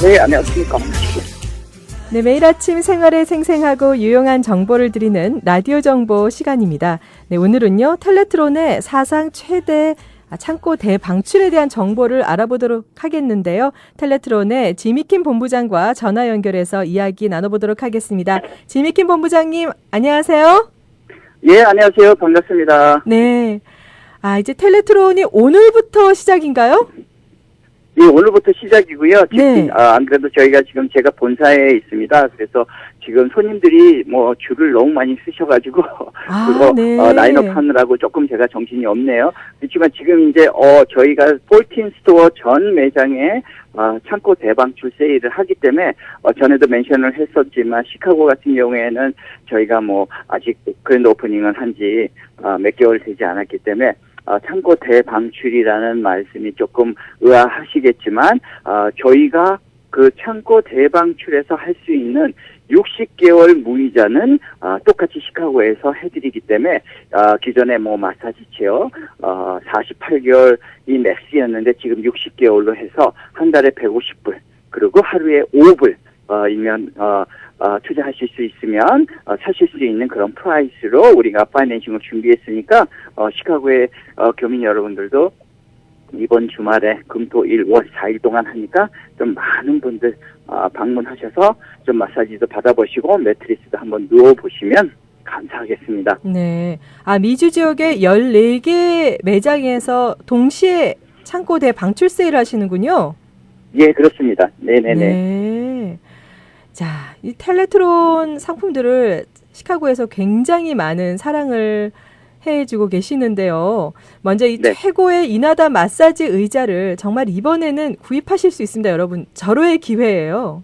네. 네, 매일 아침 생활에 생생하고 유용한 정보를 드리는 라디오 정보 시간입니다. 네, 오늘은요, 텔레트론의 사상 최대 아, 창고 대방출에 대한 정보를 알아보도록 하겠는데요. 텔레트론의 지미킴 본부장과 전화 연결해서 이야기 나눠보도록 하겠습니다. 지미킴 본부장님, 안녕하세요. 예, 안녕하세요. 반갑습니다. 네. 아, 이제 텔레트론이 오늘부터 시작인가요? 예, 오늘부터 시작이고요. 네. 아, 안 그래도 저희가 지금 제가 본사에 있습니다. 그래서 지금 손님들이 뭐 줄을 너무 많이 쓰셔가지고 아, 그거 네. 어, 라인업 하느라고 조금 제가 정신이 없네요. 그렇지만 지금 이제 어 저희가 폴틴 스토어 전 매장에 어, 창고 대방출 세일을 하기 때문에 어, 전에도 멘션을 했었지만 시카고 같은 경우에는 저희가 뭐 아직 그랜드 오프닝은 한지 어, 몇 개월 되지 않았기 때문에 어, 창고 대방출이라는 말씀이 조금 의아하시겠지만 어, 저희가 그 창고 대방출에서 할 수 있는 60개월 무이자는 어, 똑같이 시카고에서 해드리기 때문에 어, 기존에 뭐 마사지 체어 어, 48개월이 맥스였는데 지금 60개월로 해서 한 달에 150불 그리고 하루에 5불 어, 이면 어, 어, 투자하실 수 있으면 어, 사실 수 있는 그런 프라이스로 우리가 파이낸싱을 준비했으니까 어, 시카고의 어, 교민 여러분들도 이번 주말에 금토일 월 4일 동안 하니까 좀 많은 분들 어, 방문하셔서 좀 마사지도 받아보시고 매트리스도 한번 누워보시면 감사하겠습니다. 네. 아, 미주 지역의 14개 매장에서 동시에 창고 대방출 세일 하시는군요. 예, 그렇습니다. 네네네. 네. 자, 이 텔레트론 상품들을 시카고에서 굉장히 많은 사랑을 해주고 계시는데요. 먼저 이 네. 최고의 이나다 마사지 의자를 정말 이번에는 구입하실 수 있습니다, 여러분. 절호의 기회예요.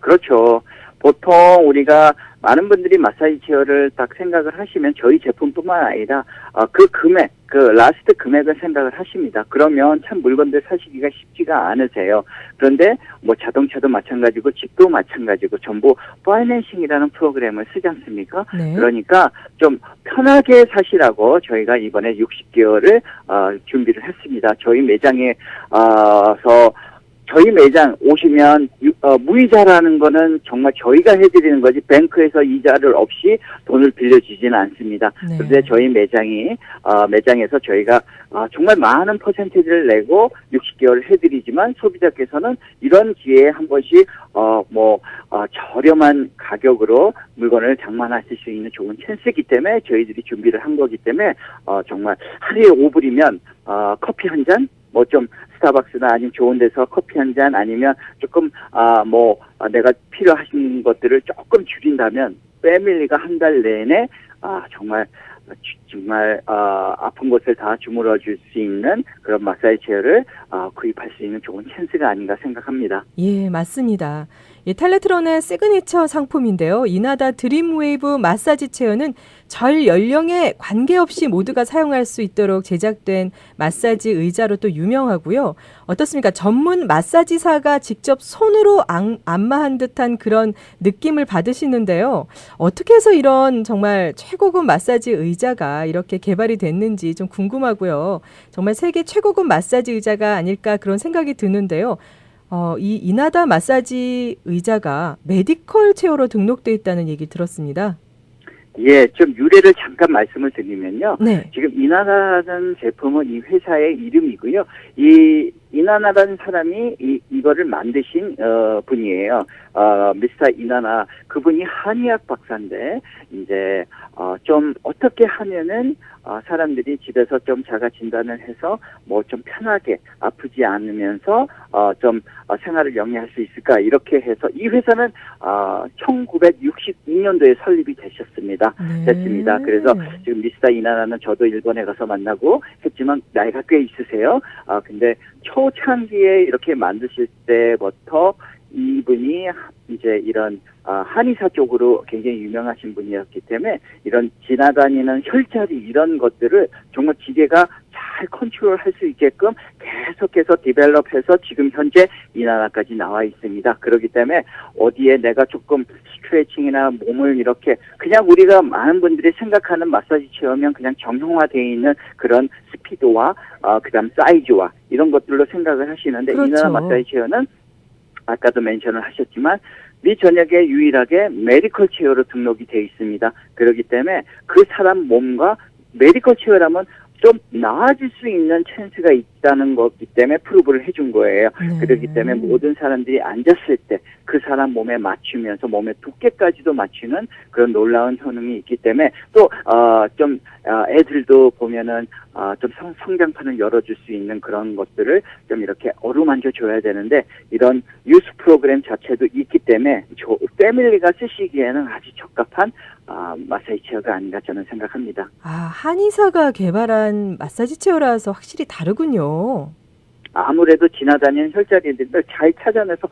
그렇죠. 보통 우리가 많은 분들이 마사지 체어를 딱 생각을 하시면 저희 제품뿐만 아니라 어, 그 금액, 그 라스트 금액을 생각을 하십니다. 그러면 참 물건들 사시기가 쉽지가 않으세요. 그런데 뭐 자동차도 마찬가지고 집도 마찬가지고 전부 파이낸싱이라는 프로그램을 쓰지 않습니까? 네. 그러니까 좀 편하게 사시라고 저희가 이번에 60개월을 어, 준비를 했습니다. 저희 매장에 어서 저희 매장 오시면 유- 어, 무이자라는 거는 정말 저희가 해드리는 거지 뱅크에서 이자를 없이 돈을 빌려주지는 않습니다. 네. 그런데 저희 매장이 어, 매장에서 저희가 어, 정말 많은 퍼센티지를 내고 60개월을 해드리지만 소비자께서는 이런 기회에 한 번씩 어 뭐 어, 저렴한 가격으로 물건을 장만하실 수 있는 좋은 찬스이기 때문에 저희들이 준비를 한 거기 때문에 어, 정말 하루에 5불이면 어, 커피 한 잔, 뭐좀 스타벅스나 아니면 좋은 데서 커피 한 잔 아니면 조금 아 뭐 내가 필요하신 것들을 조금 줄인다면 패밀리가 한 달 내내 아 정말 주- 정말 아, 아픈 곳을 다 주물러 줄수 있는 그런 마사지 체어를 아, 구입할 수 있는 좋은 찬스가 아닌가 생각합니다. 예, 맞습니다. 이 텔레트론의 시그니처 상품인데요. 이나다 드림웨이브 마사지 체어는 절 연령에 관계없이 모두가 사용할 수 있도록 제작된 마사지 의자로 또 유명하고요. 어떻습니까? 전문 마사지사가 직접 손으로 안, 안마한 듯한 그런 느낌을 받으시는데요. 어떻게 해서 이런 정말 최고급 마사지 의자가 이렇게 개발이 됐는지 좀 궁금하고요. 정말 세계 최고급 마사지 의자가 아닐까 그런 생각이 드는데요. 어, 이 이나다 마사지 의자가 메디컬 체어로 등록돼 있다는 얘기 들었습니다. 예, 좀 유래를 잠깐 말씀을 드리면요. 네. 지금 이나나라는 제품은 이 회사의 이름이고요. 이 이나나라는 사람이 이 이거를 만드신 어 분이에요. 어 미스터 이나나 그분이 한의학 박사인데 이제 어 좀 어떻게 하면은 어 사람들이 집에서 좀 자가 진단을 해서 뭐 좀 편하게 아프지 않으면서 어 좀 어, 생활을 영위할 수 있을까 이렇게 해서 이 회사는 어 1962년도에 설립이 되셨습니다. 네. 됐습니다. 그래서 지금 미스터 이나나는 저도 일본에 가서 만나고 했지만 나이가 꽤 있으세요. 아 근데 초창기에 이렇게 만드실 때부터 이분이 이제 이런 아, 한의사 쪽으로 굉장히 유명하신 분이었기 때문에 이런 지나다니는 혈자리 이런 것들을 정말 기계가 잘 컨트롤할 수 있게끔 계속해서 디벨롭해서 지금 현재 이 나라까지 나와 있습니다. 그렇기 때문에 어디에 내가 조금 스트레칭이나 몸을 이렇게 그냥 우리가 많은 분들이 생각하는 마사지 체험은 그냥 정형화되어 있는 그런 스피드와 어, 그다음 사이즈와 이런 것들로 생각을 하시는데 이 나라 그렇죠. 마사지 체어는 아까도 멘션을 하셨지만 미 전역에 유일하게 메디컬 체어로 등록이 돼 있습니다. 그렇기 때문에 그 사람 몸과 메디컬 체어라면 좀 나아질 수 있는 찬스가 있다는 거기 때문에 프루브를 해준 거예요. 네. 그렇기 때문에 모든 사람들이 앉았을 때 그 사람 몸에 맞추면서 몸의 두께까지도 맞추는 그런 놀라운 효능이 있기 때문에 또좀 애들도 보면은 어, 좀 성, 성장판을 열어줄 수 있는 그런 것들을 좀 이렇게 어루만져 줘야 되는데 이런 유스 프로그램 자체도 있기 때문에 저, 패밀리가 쓰시기에는 아주 적합한 아, 마사지 체어가 아닌가 저는 생각합니다. 아, 한의사가 개발한 마사지 체어라서 확실히 다르군요. 아무래도 지나다니는 혈자리들을 잘 찾아내서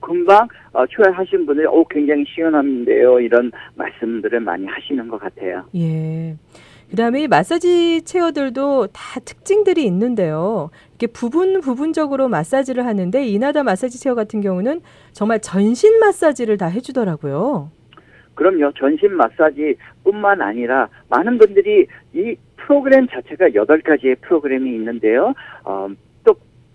금방 어, 초회하신 분들이 오 굉장히 시원한데요 이런 말씀들을 많이 하시는 것 같아요. 예. 그다음에 이 마사지 체어들도 다 특징들이 있는데요. 이렇게 부분 부분적으로 마사지를 하는데 이나다 마사지 체어 같은 경우는 정말 전신 마사지를 다 해주더라고요. 그럼요 전신 마사지뿐만 아니라 많은 분들이 이 프로그램 자체가 여덟 가지의 프로그램이 있는데요. 어, 또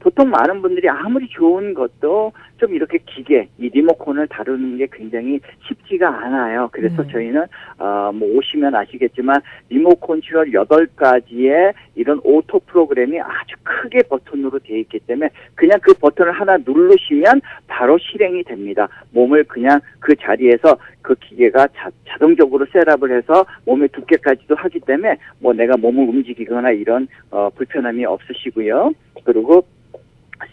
보통 많은 분들이 아무리 좋은 것도 좀 이렇게 기계, 이 리모컨을 다루는 게 굉장히 쉽지가 않아요. 그래서 네. 저희는 어, 뭐 오시면 아시겠지만 리모컨 출혈 여덟 가지의 이런 오토 프로그램이 아주 크게 버튼으로 되어 있기 때문에 그냥 그 버튼을 하나 누르시면 바로 실행이 됩니다. 몸을 그냥 그 자리에서 그 기계가 자, 자동적으로 셋업을 해서 몸의 두께까지도 하기 때문에 뭐 내가 몸을 움직이거나 이런 어, 불편함이 없으시고요. 그리고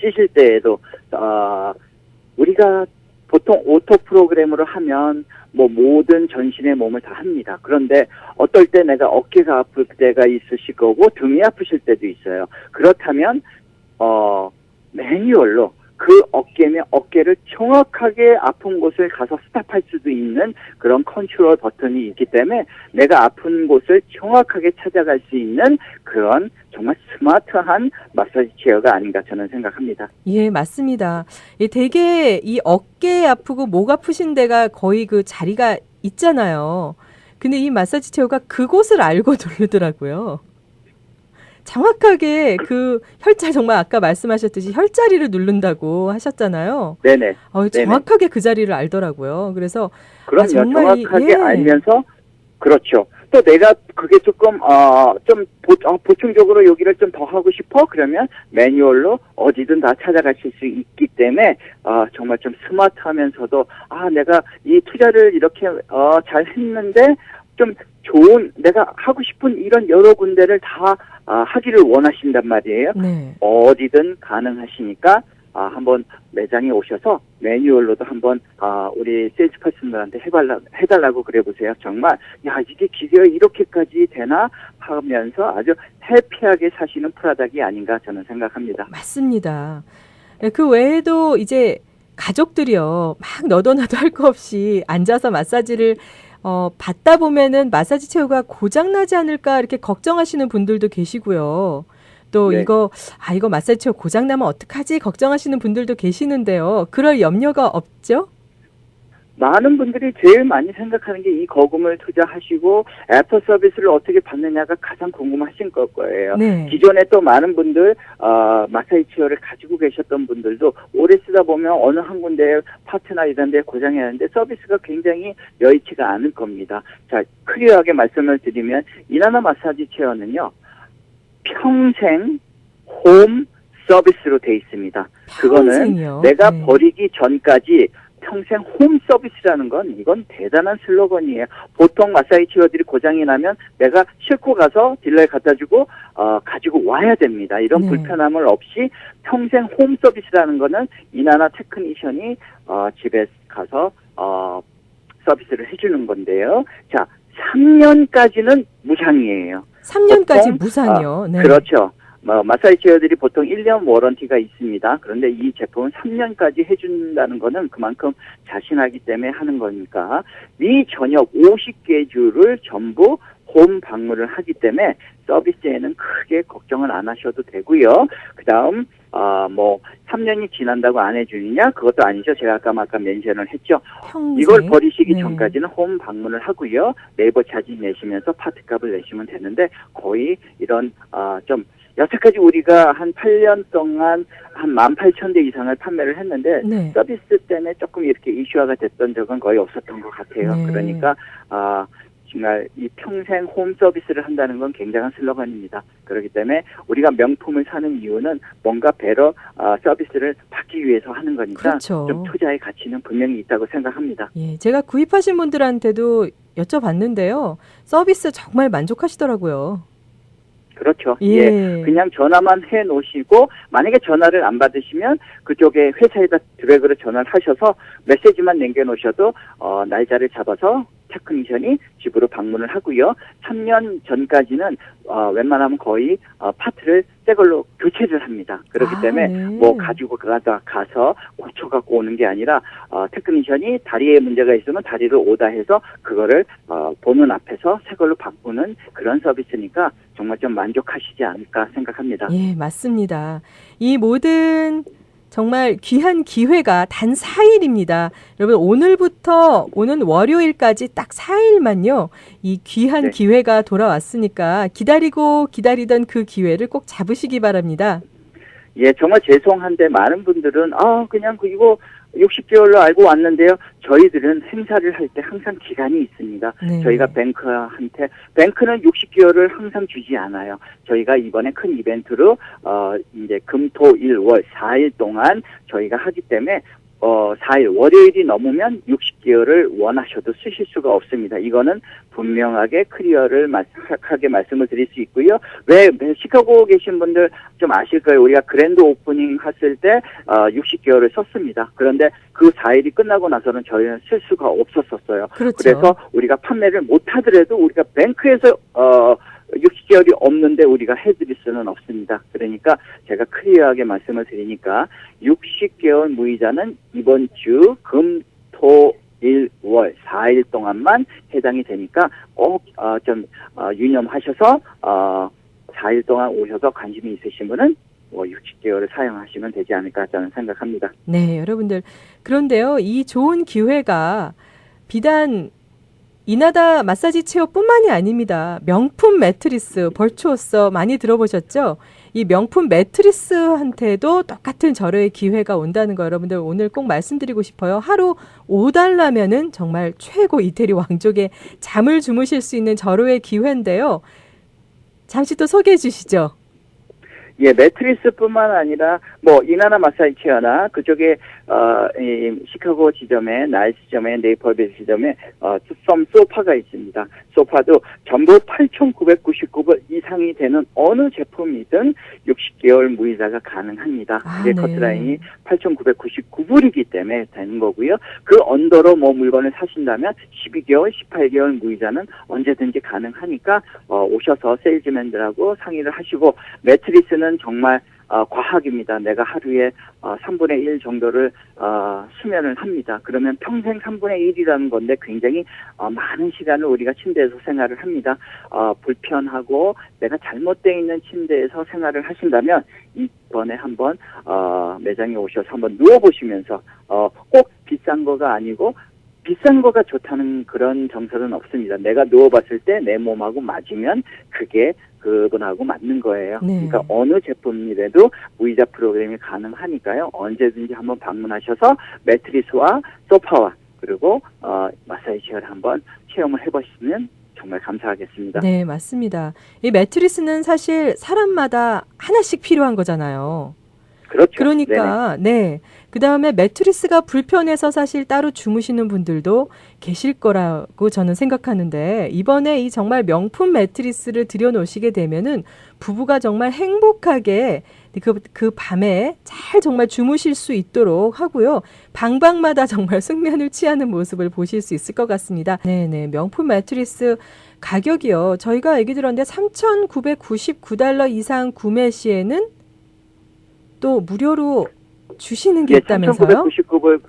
쓰실 때에도 어, 우리가 보통 오토 프로그램으로 하면 뭐 모든 전신의 몸을 다 합니다. 그런데 어떨 때 내가 어깨가 아플 때가 있으실 거고 등이 아프실 때도 있어요. 그렇다면 어 매뉴얼로 그 어깨면 어깨를 정확하게 아픈 곳을 가서 스탑할 수도 있는 그런 컨트롤 버튼이 있기 때문에 내가 아픈 곳을 정확하게 찾아갈 수 있는 그런 정말 스마트한 마사지 체어가 아닌가 저는 생각합니다. 예, 맞습니다. 이 되게 이 어깨 아프고 목 아프신 데가 거의 그 자리가 있잖아요. 근데 이 마사지 체어가 그곳을 알고 누르더라고요. 정확하게 그 혈자 정말 아까 말씀하셨듯이 혈자리를 누른다고 하셨잖아요. 네네. 어, 네네. 정확하게 그 자리를 알더라고요. 그래서 그럼요. 아, 정말 이- 정확하게 예. 알면서 그렇죠. 또 내가 그게 조금 어좀 보충적으로 여기를 좀 더 하고 싶어 그러면 매뉴얼로 어디든 다 찾아가실 수 있기 때문에 어 정말 좀 스마트하면서도 아 내가 이 투자를 이렇게 어 잘 했는데 좀 좋은 내가 하고 싶은 이런 여러 군데를 다 아, 하기를 원하신단 말이에요. 네. 어디든 가능하시니까 아, 한번 매장에 오셔서 매뉴얼로도 한번 아, 우리 세일즈 퍼슨들한테 해달라, 해달라고 그래보세요. 정말 야 이게 기계가 이렇게까지 되나 하면서 아주 해피하게 사시는 프라닥이 아닌가 저는 생각합니다. 맞습니다. 네, 그 외에도 이제 가족들이요. 막 너도 나도 할 거 없이 앉아서 마사지를 어, 받다 보면은 마사지 체어가 고장 나지 않을까 이렇게 걱정하시는 분들도 계시고요. 또 네. 이거, 아, 이거 마사지 체어 고장 나면 어떡하지? 걱정하시는 분들도 계시는데요. 그럴 염려가 없죠? 많은 분들이 제일 많이 생각하는 게 이 거금을 투자하시고 애플 서비스를 어떻게 받느냐가 가장 궁금하신 걸 거예요. 네. 기존에 또 많은 분들 어, 마사지 체어를 가지고 계셨던 분들도 오래 쓰다 보면 어느 한 군데 파트나 이런 데 고장이 나는데 서비스가 굉장히 여의치가 않을 겁니다. 자, 클리어하게 말씀을 드리면 이나나 마사지 체어는요. 평생 홈 서비스로 돼 있습니다. 그거는 평생이요. 내가 네. 버리기 전까지 평생 홈 서비스라는 건 이건 대단한 슬로건이에요. 보통 마사지 치어들이 고장이 나면 내가 싣고 가서 딜러에 갖다 주고 어 가지고 와야 됩니다. 이런 네. 불편함을 없이 평생 홈 서비스라는 거는 이나나 테크니션이 어 집에 가서 어 서비스를 해주는 건데요. 자, 3년까지는 무상이에요. 3년까지 보통, 무상이요. 네. 그렇죠. 뭐, 마사지 체어들이 보통 1년 워런티가 있습니다. 그런데 이 제품은 3년까지 해준다는 거는 그만큼 자신하기 때문에 하는 거니까 미 전역 50개 주를 전부 홈 방문을 하기 때문에 서비스에는 크게 걱정을 안 하셔도 되고요. 그 다음, 어, 뭐, 3년이 지난다고 안 해주느냐? 그것도 아니죠. 제가 아까 아까 멘션을 했죠. 평생. 이걸 버리시기 네. 전까지는 홈 방문을 하고요. 네이버 차지 내시면서 파트 값을 내시면 되는데 거의 이런 어, 좀 여태까지 우리가 한 8년 동안 한 18,000대 이상을 판매를 했는데 네. 서비스 때문에 조금 이렇게 이슈화가 됐던 적은 거의 없었던 것 같아요. 네. 그러니까 아 정말 이 평생 홈 서비스를 한다는 건 굉장한 슬로건입니다. 그렇기 때문에 우리가 명품을 사는 이유는 뭔가 배러 아, 서비스를 받기 위해서 하는 거니까 그렇죠. 좀 투자의 가치는 분명히 있다고 생각합니다. 예, 제가 구입하신 분들한테도 여쭤봤는데요. 서비스 정말 만족하시더라고요. 그렇죠. 예. 예. 그냥 전화만 해 놓으시고 만약에 전화를 안 받으시면 그쪽에 회사에다 드래그로 전화를 하셔서 메시지만 남겨 놓으셔도 어 날짜를 잡아서 테크니션이 집으로 방문을 하고요. 3년 전까지는 어 웬만하면 거의 어 파트를 새 걸로 교체를 합니다. 그렇기 아, 때문에 네. 뭐 가지고 가다 가서 고쳐 갖고 오는 게 아니라 어 테크니션이 다리에 문제가 있으면 다리를 오다 해서 그거를 어 보는 앞에서 새 걸로 바꾸는 그런 서비스니까 정말 좀 만족하시지 않을까 생각합니다. 예, 맞습니다. 이 모든 정말 귀한 기회가 단 4일입니다. 여러분, 오늘부터 오는 월요일까지 딱 4일만요. 이 귀한 네. 기회가 돌아왔으니까 기다리고 기다리던 그 기회를 꼭 잡으시기 바랍니다. 예, 정말 죄송한데 많은 분들은 아 그냥 그 이거 60개월로 알고 왔는데요. 저희들은 행사를 할 때 항상 기간이 있습니다. 네. 저희가 뱅크한테 뱅크는 60개월을 항상 주지 않아요. 저희가 이번에 큰 이벤트로 어 이제 금토일월 4일 동안 저희가 하기 때문에 어 4일 월요일이 넘으면 60개월을 원하셔도 쓰실 수가 없습니다. 이거는 분명하게 클리어를 마- 하게 말씀을 드릴 수 있고요. 왜, 왜 시카고 계신 분들 좀 아실 거예요. 우리가 그랜드 오프닝 했을 때 어, 60개월을 썼습니다. 그런데 그 4일이 끝나고 나서는 저희는 쓸 수가 없었었어요. 그렇죠. 그래서 우리가 판매를 못 하더라도 우리가 뱅크에서 어 60개월이 없는데 우리가 해드릴 수는 없습니다. 그러니까 제가 클리어하게 말씀을 드리니까 60개월 무이자는 이번 주 금, 토, 일, 월 4일 동안만 해당이 되니까 꼭좀 어, 유념하셔서 어 4일 동안 오셔서 관심이 있으신 분은 뭐 60개월을 사용하시면 되지 않을까 저는 생각합니다. 네, 여러분들. 그런데요, 이 좋은 기회가 비단 이나다 마사지 체어뿐만이 아닙니다. 명품 매트리스, 벌추어서 많이 들어보셨죠? 이 명품 매트리스한테도 똑같은 절호의 기회가 온다는 거 여러분들 오늘 꼭 말씀드리고 싶어요. 하루 5달러면은 정말 최고 이태리 왕족의 잠을 주무실 수 있는 절호의 기회인데요. 잠시 또 소개해 주시죠. 예, 매트리스뿐만 아니라 뭐 이나나 마사지 체어나 그쪽에 어 이 시카고 지점에 나일 지점에 네이버빌 지점에 어썸 소파가 있습니다. 소파도 전부 8,999불 이상이 되는 어느 제품이든 60개월 무이자가 가능합니다. 아, 네. 커트라인이 8,999불이기 때문에 되는 거고요. 그 언더로 뭐 물건을 사신다면 12개월, 18개월 무이자는 언제든지 가능하니까 어, 오셔서 세일즈맨들하고 상의를 하시고 매트리스는 정말 어, 과학입니다. 내가 하루에 어, 3분의 1 정도를 어, 수면을 합니다. 그러면 평생 3분의 1이라는 건데 굉장히 어, 많은 시간을 우리가 침대에서 생활을 합니다. 어, 불편하고 내가 잘못되어 있는 침대에서 생활을 하신다면 이번에 한번 어, 매장에 오셔서 한번 누워보시면서 어, 꼭 비싼 거가 아니고 비싼 거가 좋다는 그런 정설은 없습니다. 내가 누워봤을 때 내 몸하고 맞으면 그게 그분하고 맞는 거예요. 네. 그러니까 어느 제품이라도 무이자 프로그램이 가능하니까요. 언제든지 한번 방문하셔서 매트리스와 소파와 그리고 어, 마사지 체어를 한번 체험을 해보시면 정말 감사하겠습니다. 네, 맞습니다. 이 매트리스는 사실 사람마다 하나씩 필요한 거잖아요. 그렇죠. 네네. 그러니까 네. 그 다음에 매트리스가 불편해서 사실 따로 주무시는 분들도 계실 거라고 저는 생각하는데 이번에 이 정말 명품 매트리스를 들여놓으시게 되면은 부부가 정말 행복하게 그, 그 밤에 잘 정말 주무실 수 있도록 하고요. 방방마다 정말 숙면을 취하는 모습을 보실 수 있을 것 같습니다. 네네. 명품 매트리스 가격이요. 저희가 얘기 들었는데 3,999달러 이상 구매 시에는 또 무료로 주시는 게 예, 있다면서요? 3,999불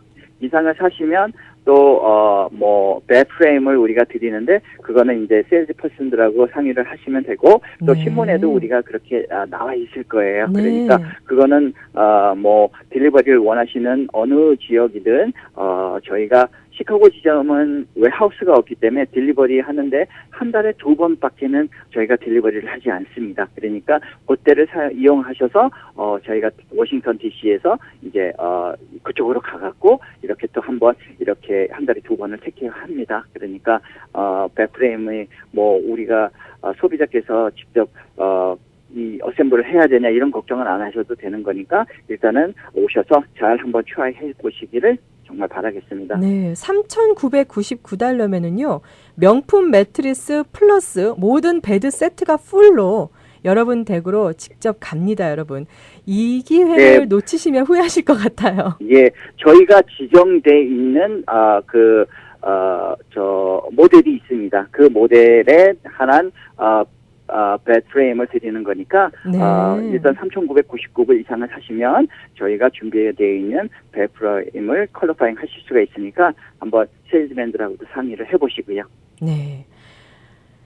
이상을 사시면 또, 어, 뭐, 백프레임을 우리가 드리는데, 그거는 이제 세일즈 퍼슨들하고 상의를 하시면 되고, 또 네. 신문에도 우리가 그렇게 아, 나와 있을 거예요. 네. 그러니까 그거는, 어, 뭐, 딜리버리를 원하시는 어느 지역이든, 어, 저희가 시카고 지점은 웨하우스가 없기 때문에 딜리버리 하는데 한 달에 두 번밖에는 저희가 딜리버리를 하지 않습니다. 그러니까 그때를 사, 이용하셔서 어 저희가 워싱턴 DC에서 이제 어 그쪽으로 가갖고 이렇게 또 한 번 이렇게 한 달에 두 번을 택해합니다. 그러니까 어 백프레임이 뭐 우리가 어, 소비자께서 직접 어 이 어셈블을 해야 되냐 이런 걱정은 안 하셔도 되는 거니까 일단은 오셔서 잘 한번 트라이 해 보시기를 정말 바라겠습니다. 네, 3,999달러면은요, 명품 매트리스 플러스 모든 베드 세트가 풀로 여러분 댁으로 직접 갑니다, 여러분. 이 기회를 네. 놓치시면 후회하실 것 같아요. 예, 저희가 지정돼 있는 아 그 어, 저 모델이 있습니다. 그 모델에 한한 어, 어, 배트레임을 드리는 거니까 네. 어, 일단 3,999불 이상을 사시면 저희가 준비되어 있는 배트레임을 컬러파잉 하실 수가 있으니까 한번 세일즈맨들하고도 상의를 해보시고요. 네.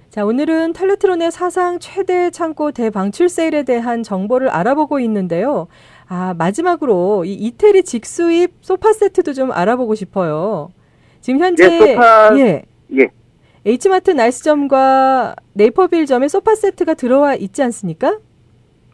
자, 오늘은 텔레트론의 사상 최대 창고 대방출 세일에 대한 정보를 알아보고 있는데요. 아, 마지막으로 이 이태리 직수입 소파 세트도 좀 알아보고 싶어요. 지금 현재 예, 소파- 예. 예. H마트 나이스점과 네이버빌점에 소파 세트가 들어와 있지 않습니까?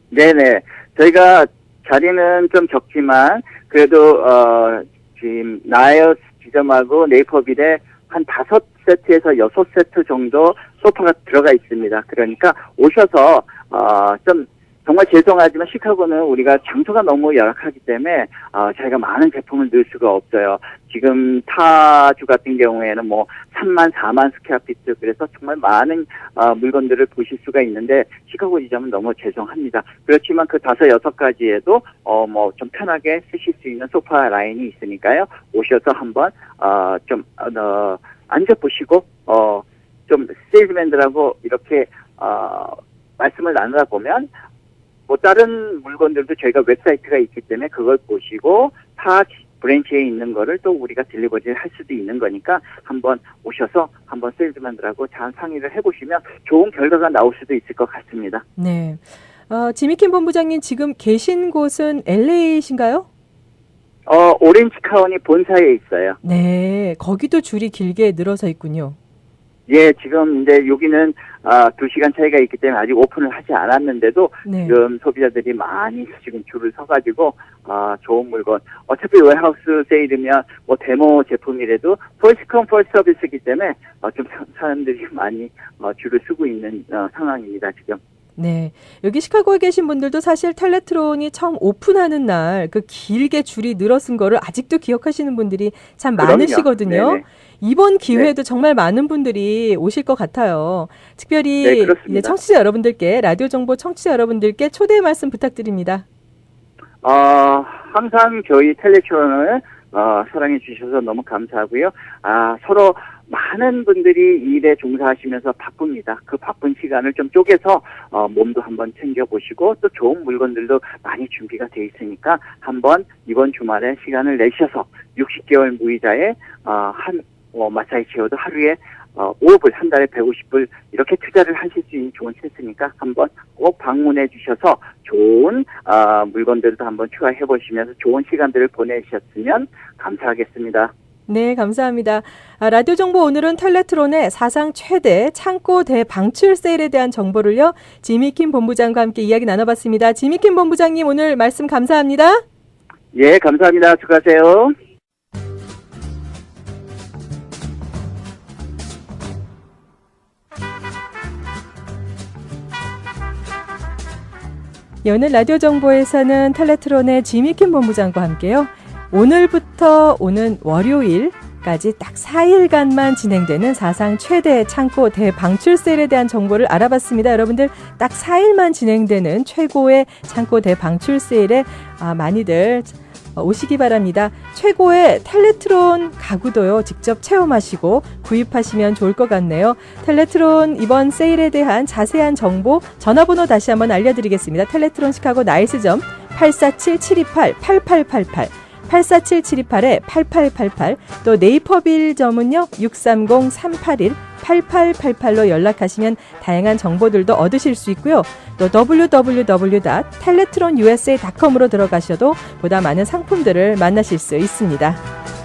네네. 저희가 자리는 좀 적지만 그래도 어 지금 나이어스 지점하고 네이버빌에 한 다섯 세트에서 여섯 세트 정도 소파가 들어가 있습니다. 그러니까 오셔서 어 좀 정말 죄송하지만 시카고는 우리가 장소가 너무 열악하기 때문에 어, 저희가 많은 제품을 넣을 수가 없어요. 지금 타주 같은 경우에는 뭐 3만 4만 스퀘어피트 그래서 정말 많은 어, 물건들을 보실 수가 있는데 시카고 지점은 너무 죄송합니다. 그렇지만 그 다섯 여섯 가지에도 어 뭐 좀 편하게 쓰실 수 있는 소파 라인이 있으니까요. 오셔서 한번 어 좀 어, 앉아 보시고 어 좀 세일즈맨들하고 이렇게 어 말씀을 나누다 보면 뭐 다른 물건들도 저희가 웹사이트가 있기 때문에 그걸 보시고 타 브랜치에 있는 거를 또 우리가 딜리버리를 할 수도 있는 거니까 한번 오셔서 한번 세일즈맨들하고 잘 상의를 해보시면 좋은 결과가 나올 수도 있을 것 같습니다. 네. 어, 지미킴 본부장님 지금 계신 곳은 LA이신가요? 어 오렌지 카운티 본사에 있어요. 네. 거기도 줄이 길게 늘어서 있군요. 예, 지금 이제 여기는 아, 두 시간 차이가 있기 때문에 아직 오픈을 하지 않았는데도 네. 지금 소비자들이 많이 지금 줄을 서가지고 아, 좋은 물건 어차피 웨하우스 세일이면 뭐 데모 제품이라도 펄스 컴 펄스 서비스이기 때문에 어, 좀 사- 사람들이 많이 어, 줄을 쓰고 있는 어, 상황입니다 지금. 네. 여기 시카고에 계신 분들도 사실 텔레트론이 처음 오픈하는 날 그 길게 줄이 늘어선 거를 아직도 기억하시는 분들이 참 그럼요. 많으시거든요. 네네. 이번 기회에도 정말 많은 분들이 오실 것 같아요. 특별히 네, 청취자 여러분들께 라디오 정보 청취자 여러분들께 초대 말씀 부탁드립니다. 어, 항상 저희 텔레쇼를 어, 사랑해 주셔서 너무 감사하고요. 아, 서로 많은 분들이 일에 종사하시면서 바쁩니다. 그 바쁜 시간을 좀 쪼개서 어, 몸도 한번 챙겨보시고 또 좋은 물건들도 많이 준비가 돼 있으니까 한번 이번 주말에 시간을 내셔서 60개월 무이자에 어, 한 어, 마사지 체어도 하루에 어, 5불, 한 달에 150불 이렇게 투자를 하실 수 있는 좋은 찬스니까 한번 꼭 방문해 주셔서 좋은 아, 물건들도 한번 추가해 보시면서 좋은 시간들을 보내셨으면 감사하겠습니다. 네, 감사합니다. 아, 라디오 정보 오늘은 텔레트론의 사상 최대 창고 대방출 세일에 대한 정보를요. 지미킴 본부장과 함께 이야기 나눠봤습니다. 지미킴 본부장님 오늘 말씀 감사합니다. 예, 감사합니다. 수고하세요. 예, 오늘 라디오 정보에서는 텔레트론의 지미킴 본부장과 함께요. 오늘부터 오는 월요일 까지 딱 4일간만 진행되는 사상 최대 창고 대방출 세일에 대한 정보를 알아봤습니다. 여러분들 딱 4일만 진행되는 최고의 창고 대방출 세일에 아, 많이들 오시기 바랍니다. 최고의 텔레트론 가구도요, 직접 체험하시고 구입하시면 좋을 것 같네요. 텔레트론 이번 세일에 대한 자세한 정보, 전화번호 다시 한번 알려드리겠습니다. 텔레트론 시카고 나이스점 847-728-8888. 847-728-8888. 또 네이버빌점은요, 630-381-8888로 연락하시면 다양한 정보들도 얻으실 수 있고요. 또 www.teletronusa.com으로 들어가셔도 보다 많은 상품들을 만나실 수 있습니다.